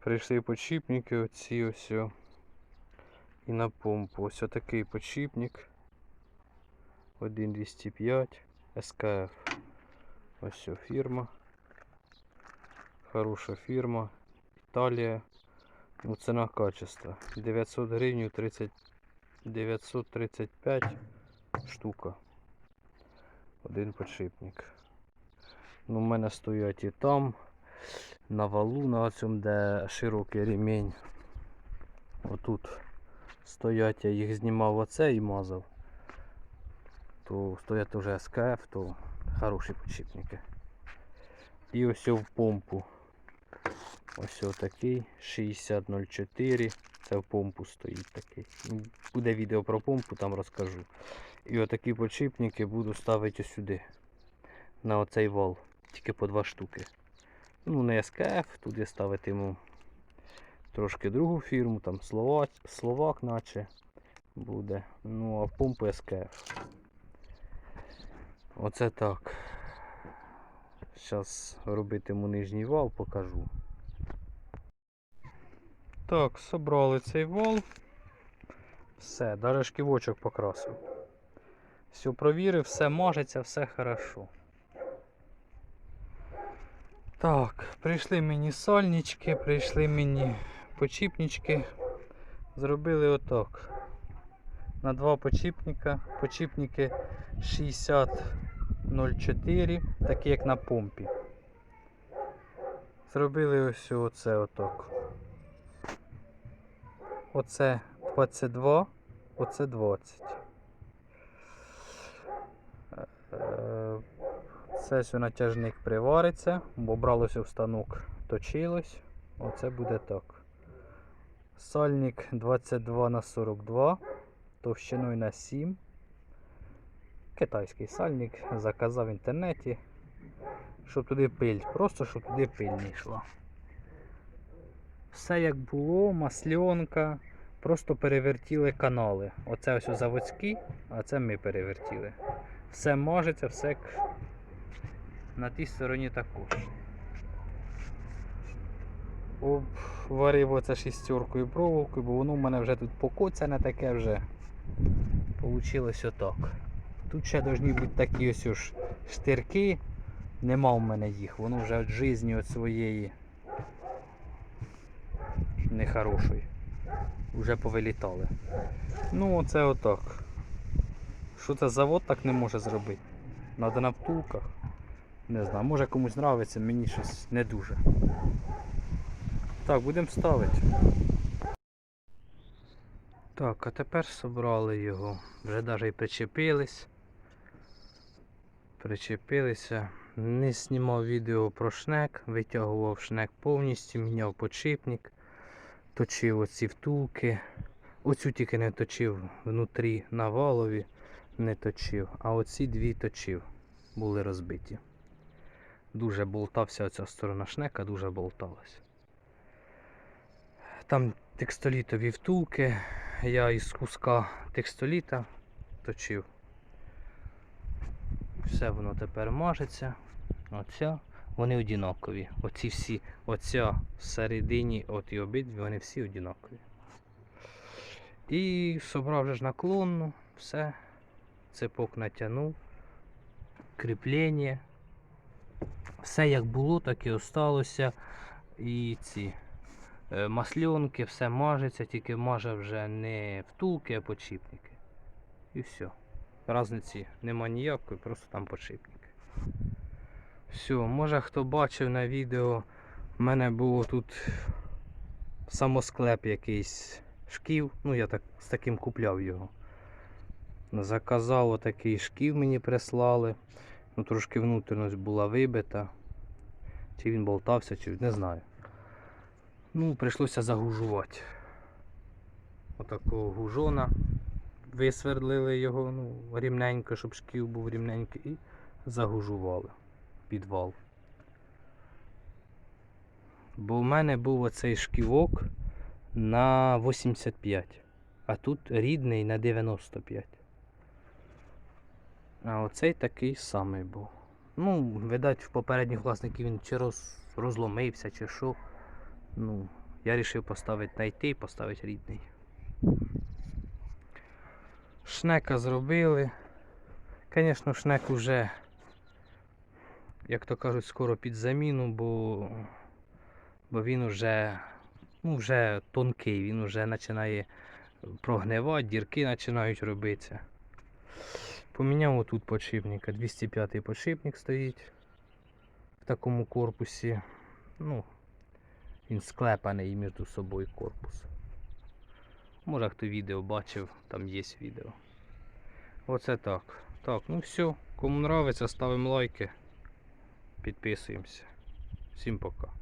Прийшли подшипники оці ось. І на помпу. Ось такий подшипник. 1,205 СКФ. Ось о, фірма. Хороша фірма. Італія. Ну, ціна качества. 900 гривень 30 935 штука. Один подшипник. Ну, у мене стоять і там, на валу, на цьому, де широкий ремінь. Отут стоять, я їх знімав оце і мазав. То стоять вже СКФ, то хороші подшипники. І ось в помпу. Ось такий 6004. Це в помпу стоїть такий. Буде відео про помпу, там розкажу. І отакі подшипники буду ставити сюди. На оцей вал. Тільки по два штуки. Ну, не СКФ, туди ставитиму трошки другу фірму, там Словак, Словак наче буде. Ну, а в помпу СКФ. Оце так. Зараз робитиму нижній вал, покажу. Так, собрали цей вал. Все, даже шківочок покрасив. Все провірив, все мажеться, все хорошо. Так, прийшли мені сальнички, прийшли мені почіпнички. Зробили отак. На два почіпника. Почіпники 6004, такі як на помпі. Зробили ось оце отак. Оце 22, оце 20. Це натяжник привариться, бо бралося в станок, точилось. Оце буде так. Сальник 22 на 42, товщиною на 7. Китайський сальник, заказав в інтернеті, щоб туди пиль, просто щоб туди пиль не йшла. Все як було, масльонка, просто перевертіли канали. Оце ось заводські, а це ми перевертіли. Все мажеться, все на тій стороні також. Обварив оце шістеркою проволокою, бо воно в мене вже тут покоцане таке вже. Получилось отак. Тут ще повинні бути такі ось ж штирки. Нема в мене їх, воно вже від житті від своєї нехорошої. Вже повилітали. Ну оце отак. Що це завод так не може зробити? Надо на втулках. Не знаю, може комусь нравиться, мені щось не дуже. Так, будемо ставити. Так, а тепер собрали його. Вже навіть і причепились. Причепилися. Не знімав відео про шнек, витягував шнек повністю, міняв подшипник, точив оці втулки. Оцю тільки не точив внутрі на валові, не точив, а оці дві точив, були розбиті. Дуже болтався оця сторона шнека, дуже болталась. Там текстолітові втулки, я із куска текстоліта точив. Все воно тепер мажеться. Оця. Вони одинакові. Оці всі, оця всередині, от і обидві, вони всі одинакові. І собрав вже ж наклонну, все. Цепок натягнув. Кріплення. Все як було, так і осталося. І ці е, масльонки, все мажеться, тільки маже вже не втулки, а подшипники. І все. Разниці нема ніякої, просто там подшипники. Все, може хто бачив на відео, в мене було тут самосклеп якийсь шків, ну я так з таким купляв його. Заказав отакий шків мені прислали. Ну трошки внутрішність була вибита. Чи він болтався, чи не знаю. Ну, прийшлося загужувати. Отакого гужона. Висвердлили його ну, рівненько, щоб шків був рівненький, і загужували підвал. Бо в мене був оцей шківок на 85, а тут рідний на 95. А оцей такий самий був. Ну, видать, в попередніх власників він чи роз, розломився, чи що. Ну, я вирішив поставити знайти і поставити рідний. Шнека зробили. Звісно, шнек уже, як то кажуть, скоро під заміну, бо, бо він уже, ну, вже тонкий, він вже починає прогнивати, дірки починають робитися. Поміняв отут подшипника. 205 подшипник стоїть в такому корпусі. Ну, він склепаний між собою корпус. Може хто відео бачив, там є відео. Оце так. Так, ну все. Кому нравиться, ставимо лайки. Підписуємося. Всім пока.